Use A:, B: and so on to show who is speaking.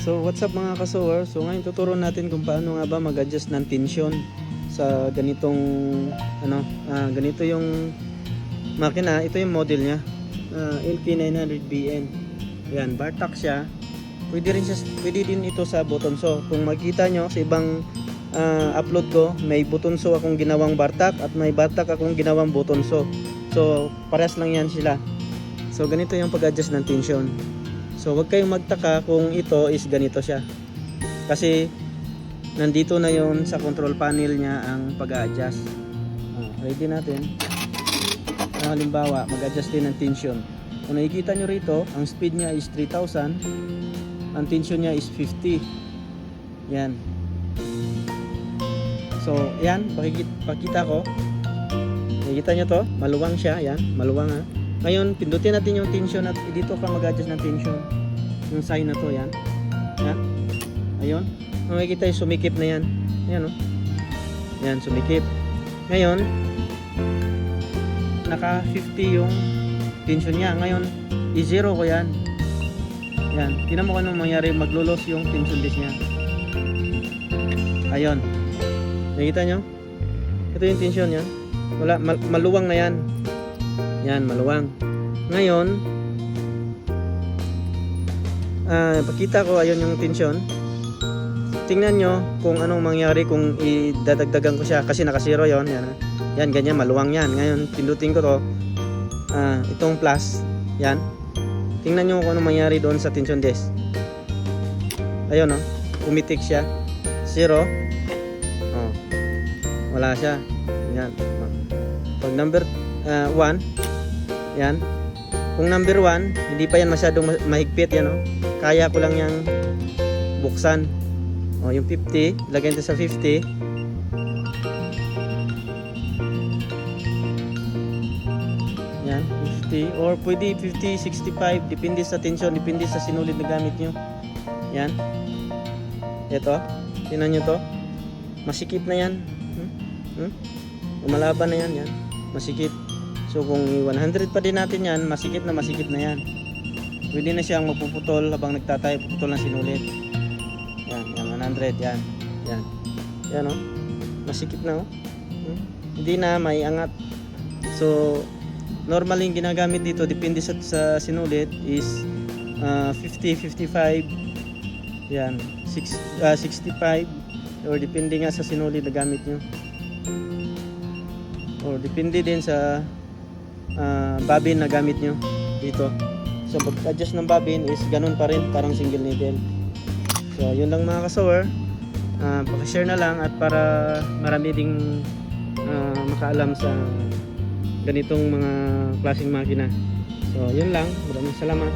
A: So what's up mga kasower? So ngayon tuturo natin kung paano nga ba mag-adjust ng tension sa ganitong ano, ah, ganito yung makina, ito yung model niya. Ah, LP900BN. Yan, Bartak siya. Pwede rin siya, pwede din ito sa button so. Kung makita nyo sa ibang ah, upload ko, may button so akong ginawang Bartak at may Bartak akong ginawang button so. So, parehas lang yan sila. So, ganito yung pag-adjust ng tension. So, wag kayong magtaka kung ito is ganito siya. Kasi, nandito na yon sa control panel niya ang pag-adjust. Ah, ready natin. Ah, halimbawa, mag-adjust din ng tension. Kung nakikita nyo rito, ang speed niya is 3,000. Ang tension niya is 50. Yan. So, yan, pakikita, pakita ko. Nakikita nyo to? Maluwang siya. Yan, maluwang ha. Ngayon, pindutin natin yung tension at dito ka mag-adjust ng tension. Yung sign na to, yan. Yan. Ayun. Makikita yung sumikip na yan. Yan, oh. Yan, sumikip. Ngayon, naka 50 yung tension niya. Ngayon, i-zero ko yan. Yan. Tingnan mo kung anong mangyari. Maglulos yung tension disk niya. Ayun. Nakita nyo? Ito yung tension niya. Wala, mal- maluwang na yan. Yan, maluwang. Ngayon, ah, pakita ko, ayun yung tension. Tingnan nyo kung anong mangyari kung idadagdagan ko siya kasi naka-zero yon yan. ah. Yan, ganyan, maluwang yan. Ngayon, pindutin ko to. Ah, itong plus, yan. Tingnan nyo kung anong mangyari doon sa tension disk. Ayun, oh. Pumitik siya. Zero. Oh. Wala siya. Yan. Pag number 1, yan. Kung number 1, hindi pa yan masyadong ma- mahigpit yan, oh. Kaya ko lang yang buksan. O, yung 50, lagyan ito sa 50. Yan, 50. Or pwede 50, 65. Depende sa tension, depende sa sinulid na gamit nyo. Yan. Ito. Tinan nyo to. Masikip na yan. Hmm? Hmm? Umalaban na yan. Yan. Masikip. So kung 100 pa din natin yan, masikip na masikip na yan. Pwede na siyang magpuputol habang nagtatay, puputol ng sinulid. Yan, yan, 100, yan. Yan. Yan, oh. Masikip na, oh. Hmm? Hindi na, may angat. So, normally yung ginagamit dito, depende sa, sa sinulid, is ah, 50, 55, yan, six, ah, 65, or depende nga sa sinulid na gamit nyo. Or depende din sa ah, bobbin na gamit nyo dito. So pag-adjust ng bobbin is ganun pa rin, parang single needle. So yun lang mga kasower. Uh, share na lang at para marami ding ah, makaalam sa ganitong mga klaseng makina. So yun lang. Maraming salamat.